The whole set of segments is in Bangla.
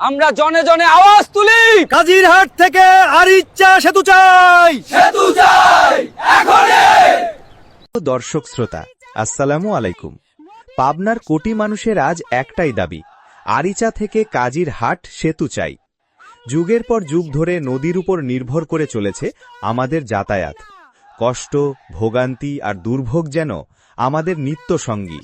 আমরা জনে জনে আওয়াজ তুলি। কাজিরহাট থেকে আরিচ্চা সেতু চাই। সেতু চাই দর্শক শ্রোতা আসসালামু আলাইকুম। পাবনার কোটি মানুষের আজ একটাই দাবি আরিচা থেকে কাজীর হাট সেতু চাই। যুগের পর যুগ ধরে নদীর উপর নির্ভর করে চলেছে আমাদের যাতায়াত। কষ্ট ভোগান্তি আর দুর্ভোগ যেন আমাদের নিত্য সঙ্গী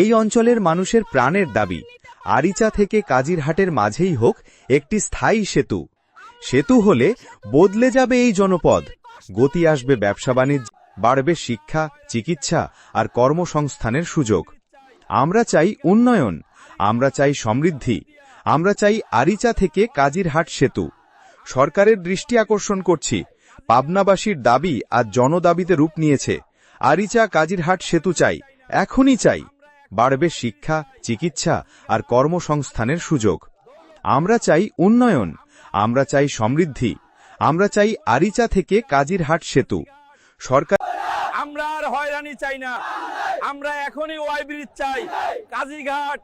এই অঞ্চলের মানুষের প্রাণের দাবি আরিচা থেকে কাজিরহাটের মাঝেই হোক, একটি স্থায়ী সেতু। সেতু হলে বদলে যাবে এই জনপদ। গতি আসবে ব্যবসা বাণিজ্য, বাড়বে শিক্ষা, চিকিৎসা আর কর্মসংস্থানের সুযোগ। আমরা চাই উন্নয়ন, আমরা চাই সমৃদ্ধি, আমরা চাই আরিচা থেকে কাজিরহাট সেতু। সরকারের দৃষ্টি আকর্ষণ করছি, পাবনাবাসীর দাবি আজ জনদাবিতে রূপ নিয়েছে। আরিচা কাজিরহাট সেতু চাই, এখনই চাই। বাড়বে শিক্ষা, চিকিৎসা আর কর্মসংস্থানের সুযোগ। আমরা চাই উন্নয়ন, আমরা চাই সমৃদ্ধি, আমরা চাই আরিচা থেকে কাজিরহাট সেতু। সরকার আমরা আর হয়রানি চাই না। আমরা এখনই ওয়াই ব্রিজ চাই। কাজীঘাট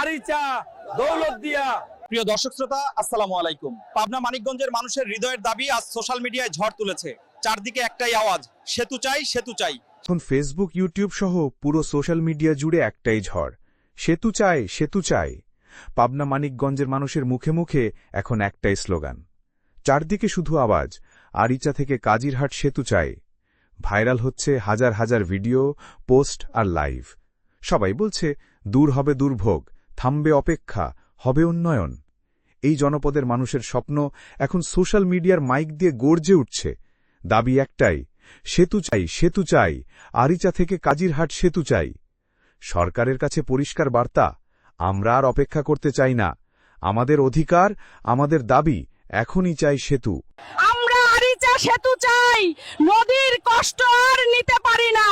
আরিচা, দৌলতদিয়া। প্রিয় দর্শক শ্রোতা, আসসালামু আলাইকুম। পাবনা মানিকগঞ্জের মানুষের হৃদয়ের দাবি আজ সোশ্যাল মিডিয়ায় ঝড় তুলেছে। চারদিকে একটাই আওয়াজ, সেতু চাই সেতু চাই। এখন ফেসবুক ইউটিউব সহ পুরো সোশ্যাল মিডিয়া জুড়ে একটাই ঝড়, সেতু চাই সেতু চাই। পাবনা মানিকগঞ্জের মানুষের মুখে মুখে এখন একটাই স্লোগান, চারদিকে শুধু আওয়াজ, আরিচা থেকে কাজিরহাট সেতু চাই। ভাইরাল হচ্ছে হাজার হাজার ভিডিও, পোস্ট আর লাইভ। সবাই বলছে, দূর হবে দুর্ভোগ, থামবে অপেক্ষা, হবে উন্নয়ন। এই জনপদের মানুষের স্বপ্ন এখন সোশ্যাল মিডিয়ার মাইক দিয়ে গর্জে উঠছে। দাবি একটাই, সেতু চাই সেতু চাই, আরিচা থেকে কাজিরহাট সেতু চাই। সরকারের কাছে পরিষ্কার বার্তা, আমরা আর অপেক্ষা করতে চাই না। আমাদের অধিকার, আমাদের দাবি, এখনই চাই সেতু। আমরা আরিচা সেতু চাই, নদীর কষ্ট আর নিতে পারি না।